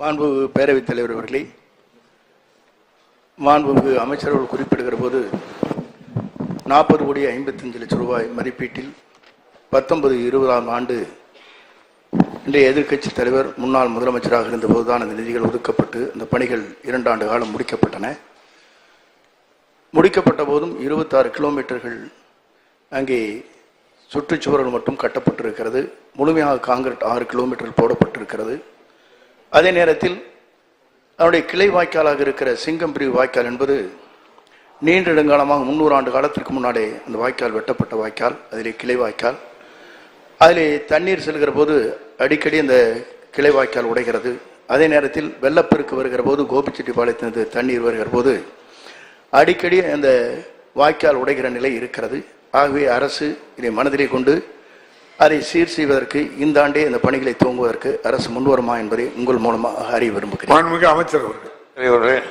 மாண்புமிகு பேரவைத் தலைவர் அவர்களே மாண்புமிகு அமைச்சர்கள் குறிப்பிடுகிற போது நாற்பது கோடி ஐம்பத்தஞ்சு லட்சம் ரூபாய் மதிப்பீட்டில் பத்தொன்பது இருபதாம் ஆண்டு இன்றைய எதிர்க்கட்சி தலைவர் முன்னாள் முதலமைச்சராக இருந்தபோதுதான் அந்த நிதிகள் ஒதுக்கப்பட்டு அந்த பணிகள் இரண்டாண்டு காலம் முடிக்கப்பட்டன. முடிக்கப்பட்ட போதும் இருபத்தாறு கிலோமீட்டர்கள் அங்கே சுற்றுச்சுவர்கள் மட்டும் கட்டப்பட்டிருக்கிறது. முழுமையாக காங்கிரட் ஆறு கிலோமீட்டர் போடப்பட்டிருக்கிறது. அதே நேரத்தில் அதனுடைய கிளை வாய்க்காலாக இருக்கிற சிங்கம் பிரிவு வாய்க்கால் என்பது நீண்ட நெடுங்காலமாக முந்நூறு ஆண்டு காலத்திற்கு முன்னாலே அந்த வாய்க்கால் வெட்டப்பட்ட வாய்க்கால் அதிலே கிளை வாய்க்கால். அதிலே தண்ணீர் செல்கிற போது அடிக்கடி அந்த கிளை வாய்க்கால் உடைகிறது. அதே நேரத்தில் வெள்ளப்பெருக்கு வருகிற போது கோபிச்செட்டிப்பாளையத்திலிருந்து தண்ணீர் வருகிற போது அடிக்கடி அந்த வாய்க்கால் உடைகிற நிலை இருக்கிறது. ஆகவே அரசு இதை மனதிலே கொண்டு அதை சீர் செய்வதற்கு இந்த ஆண்டே இந்த பணிகளை துவங்குவதற்கு அரசு முன்வருமா என்பதை உங்கள் மூலமாக அறிய விரும்புகிறேன். மாண்புமிகு அமைச்சர் அவர்கள்.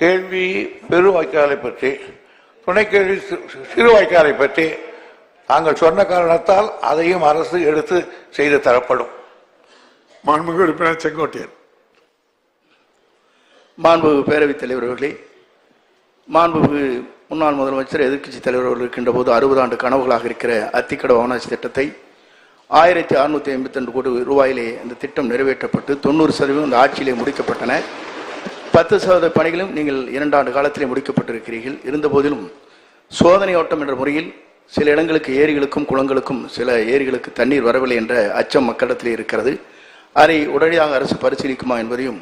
கேள்வி பெரு வாய்க்காலை பற்றி துணை கேள்வி சிறு வாய்க்காலை பற்றி தாங்கள் சொன்ன காரணத்தால் அதையும் அரசு எடுத்து செய்து தரப்படும். மாண்புமிகு உறுப்பினர் செங்கோட்டையன். மாண்புமிகு பேரவைத் தலைவர் அவர்களே மாண்புமிகு முன்னாள் முதலமைச்சர் எதிர்க்கட்சி தலைவர் இருக்கின்ற போது அறுபது ஆண்டு கனவுகளாக இருக்கிற அத்திக்கட அவனாசி திட்டத்தை ஆயிரத்தி அறுநூத்தி ஐம்பத்தி ரெண்டு கோடி ரூபாயிலே இந்த திட்டம் நிறைவேற்றப்பட்டு தொண்ணூறு சதவீதம் இந்த ஆட்சியிலே முடிக்கப்பட்டன. பத்து சதவீத பணிகளும் நீங்கள் இரண்டாண்டு காலத்திலே முடிக்கப்பட்டிருக்கிறீர்கள். இருந்த போதிலும் சோதனை ஓட்டம் என்ற முறையில் சில இடங்களுக்கு ஏரிகளுக்கும் குளங்களுக்கும் சில ஏரிகளுக்கு தண்ணீர் வரவில்லை என்ற அச்சம் மக்களிடத்தில் இருக்கிறது. அதை உடனடியாக அரசு பரிசீலிக்குமா என்பதையும்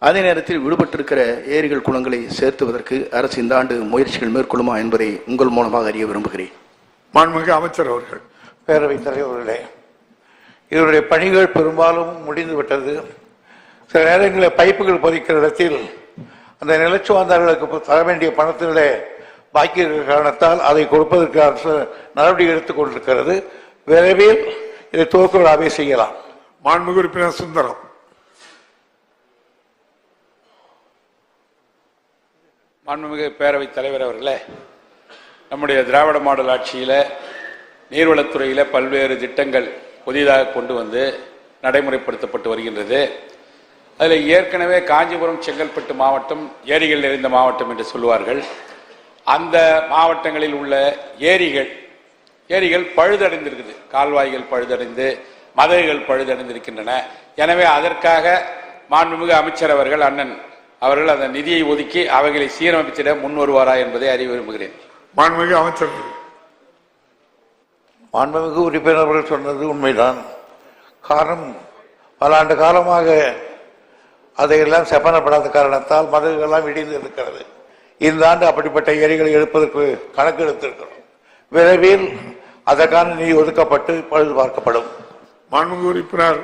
அதே நேரத்தில் விடுபட்டிருக்கிற ஏரிகள் குளங்களை சேர்த்துவதற்கு அரசு இந்த ஆண்டு முயற்சிகள் மேற்கொள்ளுமா என்பதை உங்கள் மூலமாக அறிய விரும்புகிறேன். மாண்புமிகு அமைச்சர் அவர்கள் பேரவைத் தலைவர்களே இதனுடைய பணிகள் பெரும்பாலும் முடிந்து விட்டது சில நேரங்களில் பைப்புகள் பதிக்கிற இடத்தில் அந்த நிலச்சுவாந்தார்களுக்கு தர வேண்டிய பணத்திலே பாக்கி இருக்கிற காரணத்தால் அதை கொடுப்பதற்கு அரசு நடவடிக்கை எடுத்துக் கொண்டிருக்கிறது. விரைவில் இதை துவக்க விழாவை செய்யலாம். மாண்புமிகு உறுப்பினர் சுந்தரம் மாண்புமிகு பேரவைத் தலைவர் அவர்களே நம்முடைய திராவிட மாடல் ஆட்சியில் நீர்வளத்துறையில் பல்வேறு திட்டங்கள் புதிதாக கொண்டு வந்து நடைமுறைப்படுத்தப்பட்டு வருகின்றது. அதில் ஏற்கனவே காஞ்சிபுரம் செங்கல்பட்டு மாவட்டம் ஏரிகள் நிறைந்த மாவட்டம் என்று சொல்லுவார்கள். அந்த மாவட்டங்களில் உள்ள ஏரிகள் ஏரிகள் பழுதடைந்திருக்குது. கால்வாய்கள் பழுதடைந்து மதகுகள் பழுதடைந்திருக்கின்றன. எனவே அதற்காக மாண்புமிகு அமைச்சர் அவர்கள் அண்ணன் அவர்கள் அந்த நிதியை ஒதுக்கி அவைகளை சீரமைச்சிட முன் வருவாரா என்பதை அறிய விரும்புகிறேன். மாண்புமிகு அமைச்சர். மாண்புமிகு உறுப்பினர் அவர்கள் சொன்னது உண்மைதான். காரணம் பல ஆண்டு காலமாக அதையெல்லாம் செப்பனப்படாத காரணத்தால் மதகுகள்லாம் இடிந்து இருக்கிறது. இந்த ஆண்டு அப்படிப்பட்ட ஏரிகளை எடுப்பதற்கு கணக்கு எடுத்திருக்கிறோம். விரைவில் அதற்கான நிதி ஒதுக்கப்பட்டு பழுது பார்க்கப்படும் மாண்புமிகு உறுப்பினர்